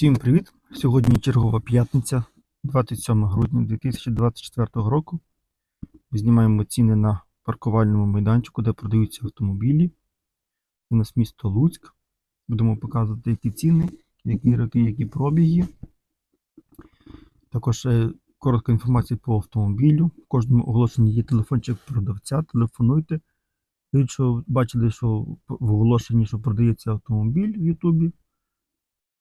Всім привіт! Сьогодні чергова п'ятниця, 27 грудня 2024 року. Знімаємо ціни на паркувальному майданчику, де продаються автомобілі. У нас місто Луцьк. Будемо показувати, які ціни, які роки, які пробіги. Також е, коротка інформація по автомобілю. В кожному оголошенні є телефончик продавця. Телефонуйте. Якщо бачили, що в оголошенні, що продається автомобіль в Ютубі,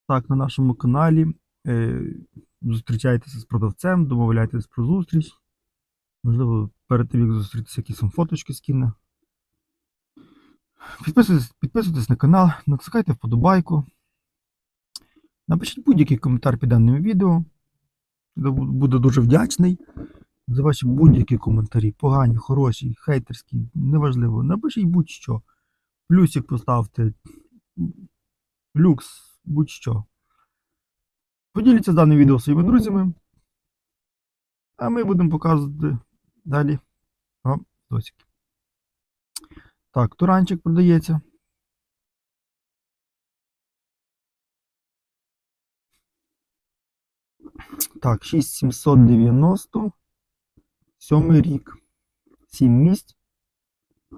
так, на нашому каналі. Е, зустрічайтеся з продавцем, домовляйтесь про зустріч. Можливо, перед тим, як зустрітися, якісь вам фоточки скине. Підписуйтесь, підписуйтесь на канал, натискайте вподобайку. Напишіть будь-який коментар під даним відео. Буду дуже вдячний за ваші будь-які коментарі. Погані, хороші, хейтерські, неважливо. Напишіть будь-що. Плюсик поставте. Люкс будь-що. Поділіться даним відео своїми друзями. А ми будемо показувати далі вам досики. Так, туранчик продається. Так, 6790. Сьомий рік. 7 місць.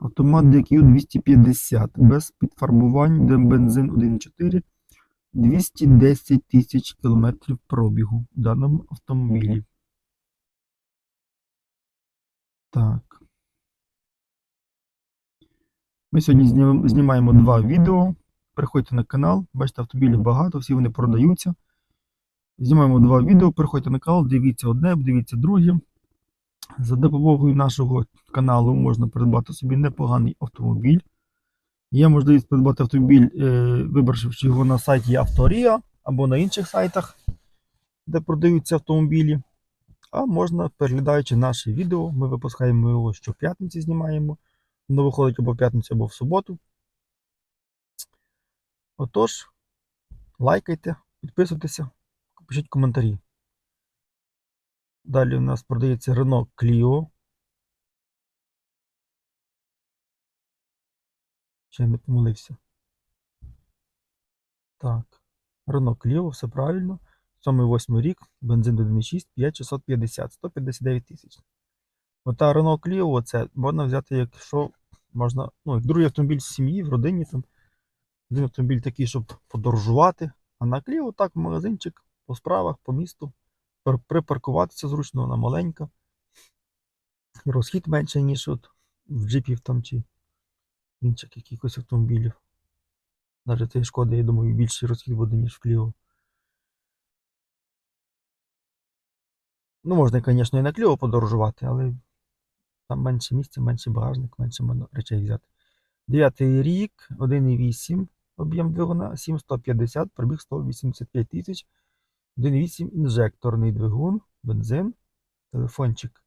Автомат DQ 250. Без підфарбувань, бензин 1.4. 210 тисяч кілометрів пробігу в даному автомобілі. Так. Ми сьогодні знімаємо два відео. Приходьте на канал, бачите, автомобілів багато, всі вони продаються. Знімаємо два відео, приходьте на канал, дивіться одне, дивіться друге. За допомогою нашого каналу можна придбати собі непоганий автомобіль. Є можливість придбати автомобіль, е, вибравши його на сайті Авторія або на інших сайтах, де продаються автомобілі. А можна, переглядаючи наше відео, ми випускаємо його щоп'ятниці, знімаємо. Воно виходить або в п'ятницю, або в суботу. Отож, лайкайте, підписуйтеся, пишіть коментарі. Далі у нас продається Renault Clio. Чи я не помилився? Так. Renault Clio, все правильно. 7-8 рік, бензин 1.6, 5650, 159 тисяч. Ота Renault Clio, це можна взяти, якщо можна, ну, як другий автомобіль з сім'ї, в родині там. Один автомобіль такий, щоб подорожувати. А на Clio так, магазинчик по справах, по місту. Припаркуватися зручно, вона маленька. Розхід менше, ніж от в джипів там чи інших якихось автомобілів. Навіть цієї шкоди, я думаю, більший розхід буде, ніж в Кліо. Ну, можна, звісно, і на Кліо подорожувати, але там менше місця, менше багажник, менше речей взяти. Дев'ятий рік, 1,8 об'єм двигуна, 7150, пробіг 185 тисяч. 1,8 інжекторний двигун, бензин, телефончик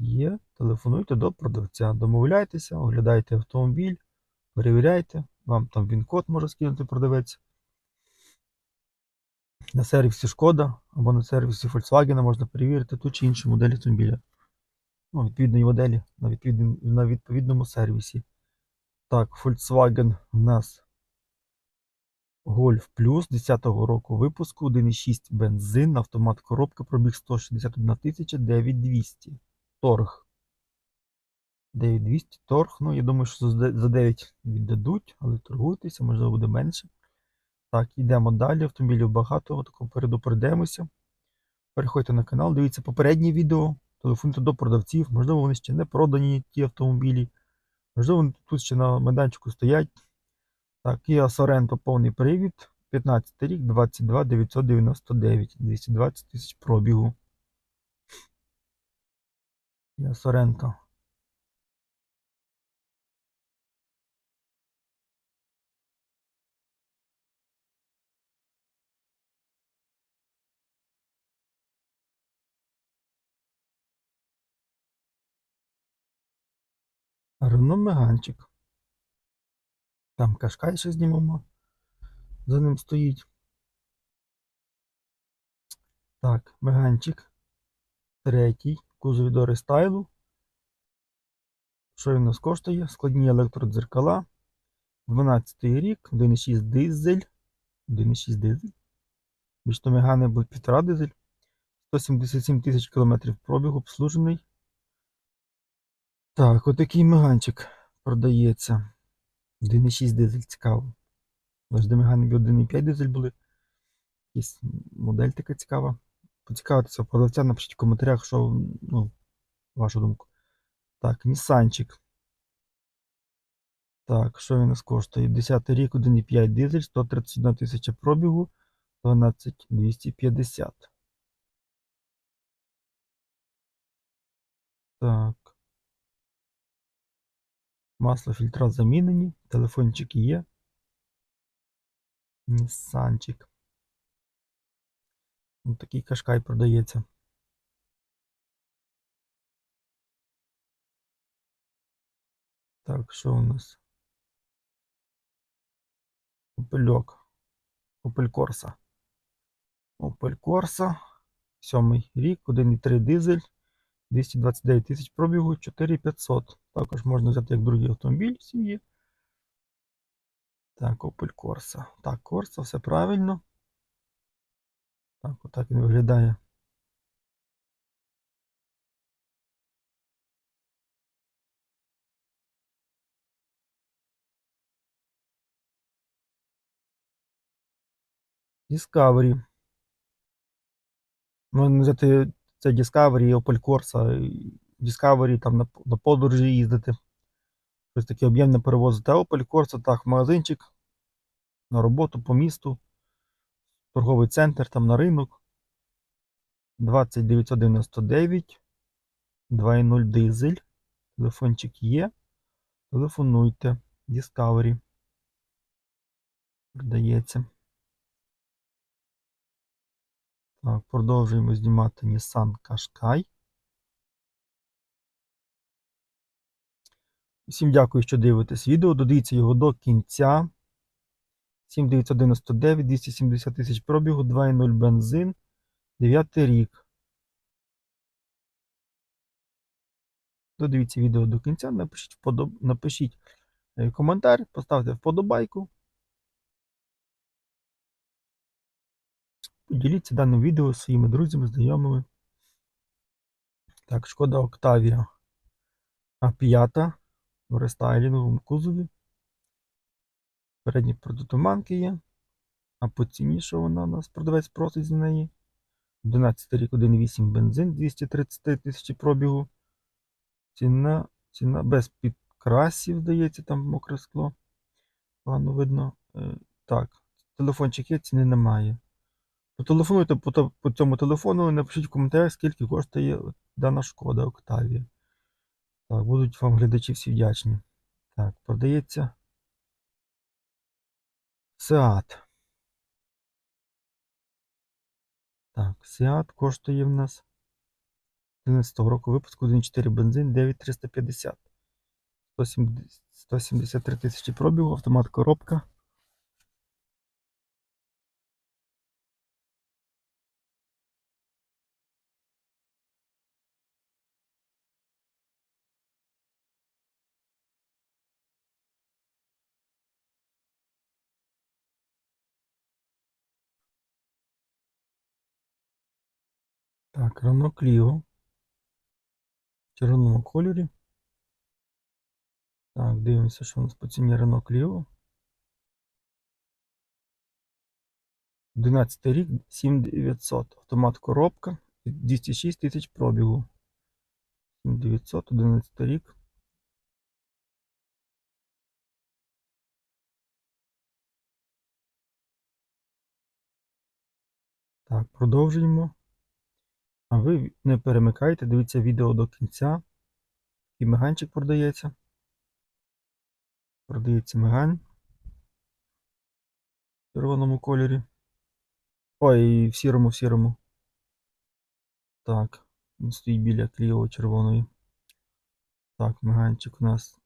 є. Телефонуйте до продавця, домовляйтеся, оглядайте автомобіль, перевіряйте. Вам там він-код може скинути продавець. На сервісі Шкода або на сервісі Volkswagen можна перевірити ту чи іншу модель автомобіля. Ну, відповідної моделі на, відповідному, на відповідному сервісі. Так, Volkswagen у нас Golf Plus 10-го року випуску, 1,6 бензин, автомат коробка, пробіг 161 тисяча 9200. Торг. 9200 торг. Ну, я думаю, що за за 9 віддадуть, але торгуйтеся, можливо, буде менше. Так, йдемо далі. Автомобілів багато, отако передупредимося. Переходьте на канал, дивіться попереднє відео, телефонуйте до продавців, можливо, вони ще не продані, ті автомобілі. Можливо, вони тут ще на майданчику стоять. Так, Kia Sorento повний привід. 15 рік, 22 999, 220 тисяч пробігу. Sorento. Рено Меганчик. Там Кашкай ще знімемо. За ним стоїть. Так, Меганчик. Третій. Кузові до рестайлу. Що він у нас коштує? Складні електродзеркала. 12 рік, 1,6 дизель. 1,6 дизель. Більш то Мегани буде 1,5 дизель. 177 тисяч кілометрів пробігу обслужений. Так, отакий меганчик продається. 1,6 дизель, цікаво. Завжди мегани 1,5 дизель були. Якась модель така цікава. Поцікавитися продавця, напишіть в коментарях, що, ну, вашу думку. Так, Нісанчик. Так, що він нас коштує? 10 рік, 1,5 дизель, 131 тисяча пробігу, 12250. Так. Масло фільтра замінені, телефончики є. Нісанчик. Ось такий кашкай продається. Так, що у нас? Опельок. Opel Corsa. Opel Corsa. Сьомий рік, 1,3 дизель, 229 тисяч пробігу, 4500. Також можна взяти як другий автомобіль в сім'ї. Так, Opel Corsa. Так, Corsa, все правильно. Так, отак він виглядає. Discovery. Можна взяти це Discovery Opel Corsa. Discovery там на, на подорожі їздити. Щось таке об'ємне перевозити. А Opel Corsa так, в магазинчик, на роботу по місту, торговий центр, там на ринок. 20999 2.0 дизель. Телефончик є. Телефонуйте. Discovery. Продається. Так, продовжуємо знімати Nissan Qashqai. Всім дякую, що дивитесь відео. Додивіться його до кінця. 7999, 270 тисяч пробігу, 2.0 бензин, 9 рік. Додивіться відео до кінця, напишіть, вподоб... напишіть е, коментар, поставте вподобайку. Поділіться даним відео зі своїми друзями, знайомими. Так, шкода Октавія А5 в рестайлінговому кузові. Передні протитуманки є. А по ціні, що вона у нас продавець просить за неї. 11 рік 1,8 бензин, 233 тисячі пробігу. Ціна, ціна без підкрасів, здається, там мокре скло. Погано видно. Е, Так, телефончик є, ціни немає. Потелефонуйте по, по цьому телефону напишіть в коментарях, скільки коштує дана шкода Октавія. Так, будуть вам глядачі всі вдячні. Так, продається. Seat. Так, Seat коштує в нас 11 року випуску 1.4 бензин 9350. 173 тисячі пробігу, автомат коробка. Так, Renault Clio. В червоному кольорі. Так, дивимося, що у нас по ціні Renault Clio. 11 рік, 7900. Автомат коробка. 206 тисяч пробігу. 7900, 11 рік. Так, продовжуємо. А ви не перемикайте, дивіться відео до кінця. І меганчик продається. Продається мегань. В червоному кольорі. Ой, в сірому, в сірому. Так, він стоїть біля клієво червоної. Так, меганчик у нас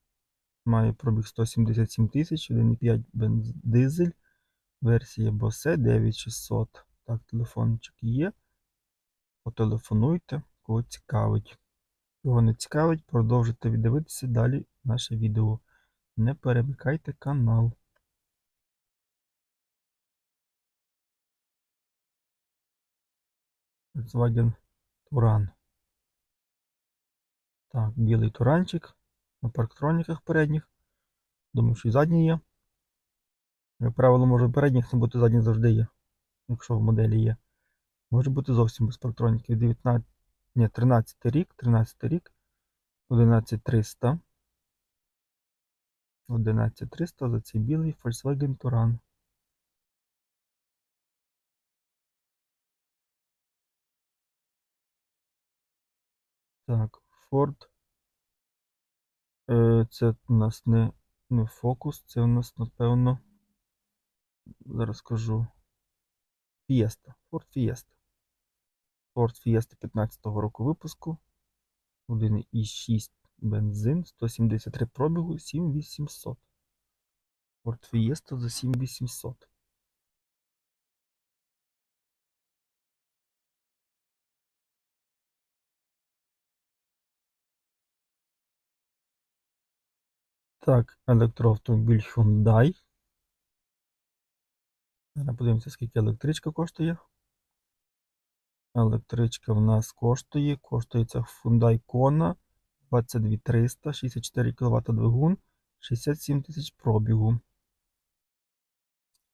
має пробіг 177 тисяч, 1,5 бенз... дизель. Версія Bose 9600. Так, телефончик є. Потелефонуйте, кого цікавить. Кого не цікавить, продовжуйте віддивитися далі наше відео. Не перемикайте канал. Volkswagen Туран. Так, білий туранчик. На парктроніках передніх. Думаю, що і задній є. Як правило, може передніх не бути завжди є. Якщо в моделі є. Може бути зовсім без парктроніків. 19, ні, 13 рік, 13 рік. 11300. 11300 за цей білий Volkswagen Touran. Так, Ford. Е, Це у нас не, не Focus, це у нас, напевно. Зараз скажу. Fiesta. Ford Fiesta. Ford Fiesta 15-го року випуску. 1,6 бензин, 173 пробігу, 7800. Ford Fiesta за 7800. Так, електроавтомобіль Hyundai. Подивимося, скільки електричка коштує. Електричка в нас коштує. Коштує ця Hyundai Kona 22300, 64 кВт двигун, 67 тисяч пробігу.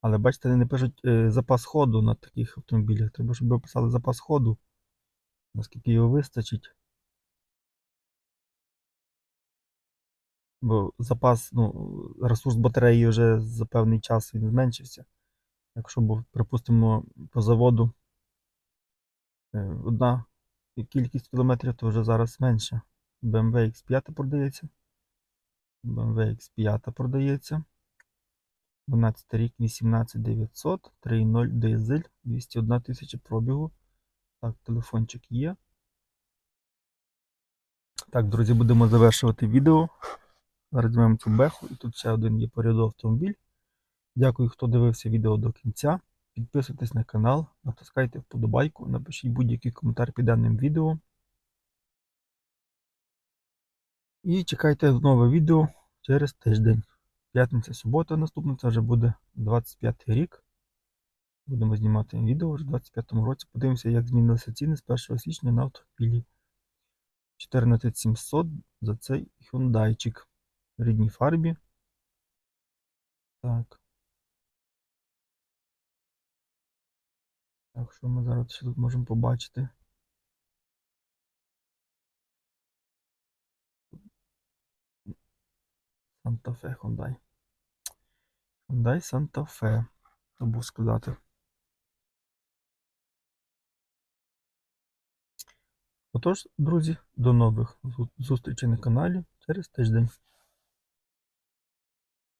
Але бачите, вони не пишуть е, запас ходу на таких автомобілях. Треба, щоб ви писали запас ходу. Наскільки його вистачить. Бо запас, ну, ресурс батареї вже за певний час він зменшився. Якщо припустимо, по заводу одна кількість кілометрів, то вже зараз менше. BMW X5 продається. BMW X5 продається. 12 рік 18900, 3.0 дизель, 201 тисяча пробігу. Так, телефончик є. Так, друзі, будемо завершувати відео. Зараз візьмемо цю беху і тут ще один є поряду автомобіль. Дякую, хто дивився відео до кінця. Підписуйтесь на канал, натискайте вподобайку, напишіть будь-який коментар під даним відео. І чекайте нове відео через тиждень. П'ятниця, субота наступна, це вже буде 25 рік. Будемо знімати відео вже в 25-му році. Подивимося, як змінилися ціни з 1 січня на автомобілі. 14700 за цей Hyundaiчик в рідній фарбі. Так. Так, що ми зараз ще тут можемо побачити? Санта-Фе Hyundai. Hyundai Санта-Фе. Забув сказати. Отож, друзі, до нових зустрічей на каналі через тиждень.